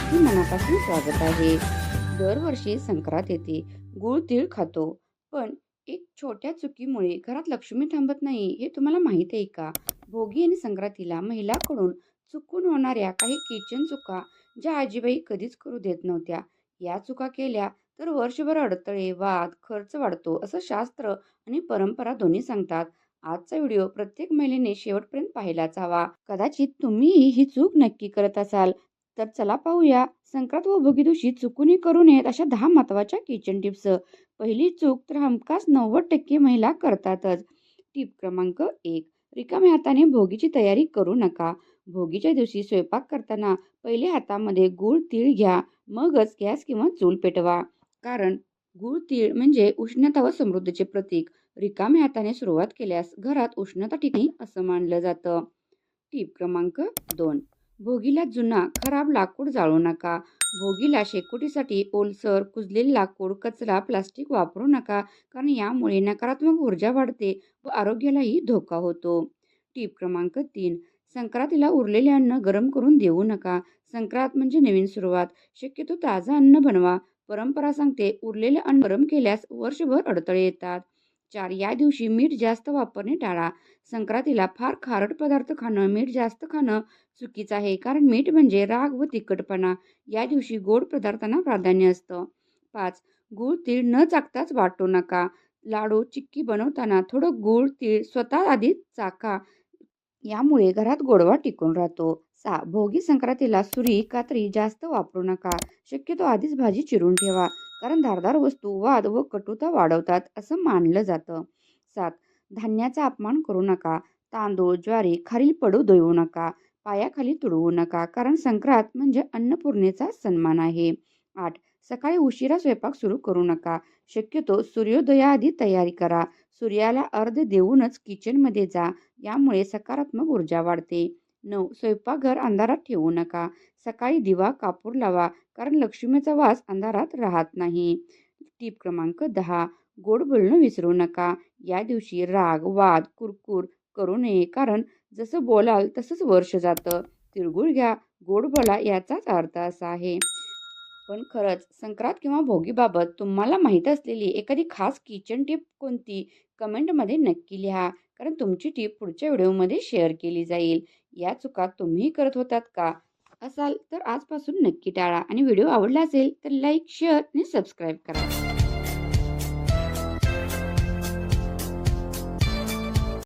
स्वागत आहे. दरवर्षी संक्रांत येते. गुळ तीळ खातो. पण एक छोट्या चुकीमुळे घरात लक्ष्मी थांबत नाही हे तुम्हाला माहीत आहे का? भोगी आणि संक्रांतीला महिलाकडून चुकून होणाऱ्या काही किचन चुका ज्या आजीबाई कधीच करू देत नव्हत्या. या चुका केल्या तर वर्षभर अडथळे वाद खर्च वाढतो असं शास्त्र आणि परंपरा दोन्ही सांगतात. आजचा व्हिडिओ प्रत्येक महिलेने शेवटपर्यंत पाहायलाच हवा. कदाचित तुम्ही ही चूक नक्की करत असाल तर चला पाहूया. संक्रांत व भोगी दिवशी चुकूनही करू नयेत अशा दहा महत्त्वाच्या किचन टिप्स पहिली चूक तर हमखास नव्वद टक्के महिला करतातच. टिप क्रमांक एक. रिकाम्या हाताने भोगीची तयारी करू नका. भोगीच्या दिवशी स्वयंपाक करताना पहिले हातामध्ये गूळ तीळ घ्या. मगच गॅस किंवा चूल पेटवा. कारण गूळ तीळ म्हणजे उष्णता व समृद्धीचे प्रतीक. रिकाम्या हाताने सुरुवात केल्यास घरात उष्णता ठिकाणी असं मानलं जातं. टीप क्रमांक दोन. भोगीला जुना खराब लाकूड जाळू नका. भोगीला शेकोटीसाठी ओलसर कुजलेले लाकूड कचरा प्लास्टिक वापरू नका कारण यामुळे नकारात्मक ऊर्जा वाढते व आरोग्यालाही धोका होतो. टीप क्रमांक तीन. संक्रांतीला उरलेले अन्न गरम करून देऊ नका. संक्रांत म्हणजे नवीन सुरुवात. शक्यतो ताजं अन्न बनवा. परंपरा सांगते उरलेले अन्न गरम केल्यास वर्षभर अडथळे येतात. चार या दिवशी मीठ जास्त वापरणे टाळा. संक्रांतीला फार खारट पदार्थ खाणं मीठ जास्त खाणं चुकीचं आहे. कारण मीठ म्हणजे राग व तिखटपणा. या दिवशी गोड पदार्थांना प्राधान्य असतं. पाच गूळ तीळ न चाकताच वाटू नका. लाडू चिक्की बनवताना थोडं गूळ तीळ स्वतः आधी चाका यामुळे घरात गोडवा टिकून राहतो. सहा भोगी संक्रांतीला सुरी कात्री जास्त वापरू नका. शक्यतो आधीच भाजी चिरून ठेवा. कारण धारदार वस्तू वाद व कटुता वाढवतात असं मानलं जातं. सात धान्याचा अपमान करू नका. तांदूळ ज्वारी खालील पडू देऊ नका. पायाखाली तुडवू नका. कारण संक्रांत म्हणजे अन्नपूर्णेचा सन्मान आहे. आठ सकाळी उशिरा स्वयंपाक सुरू करू नका. शक्यतो सूर्योदयाआधी तयारी करा. सूर्याला अर्ध देऊनच किचनमध्ये जा. यामुळे सकारात्मक ऊर्जा वाढते. नऊ स्वयंपाकघर अंधारात ठेवू नका. सकाळी दिवा कापूर लावा कारण लक्ष्मीचा वास अंधारात राहत नाही. टीप क्रमांक दहा गोड बोलणं विसरू नका. या दिवशी राग वाद कुरकुर करू नये कारण जसं बोलाल तसंच वर्ष जातं. तिळगुळ घ्या गोड बोला याचाच अर्थ असा आहे. पण खरंच संक्रांत किंवा भोगीबाबत तुम्हाला माहीत असलेली एखादी खास किचन टिप कोणती? कमेंटमध्ये नक्की लिहा. कारण तुमची टीप पुढच्या व्हिडिओमध्ये शेअर केली जाईल. या चुका तुम्ही करत होतात का? असाल तर आजपासून नक्की टाळा. आणि व्हिडिओ आवडला असेल तर लाईक शेअर आणि सबस्क्राईब करा.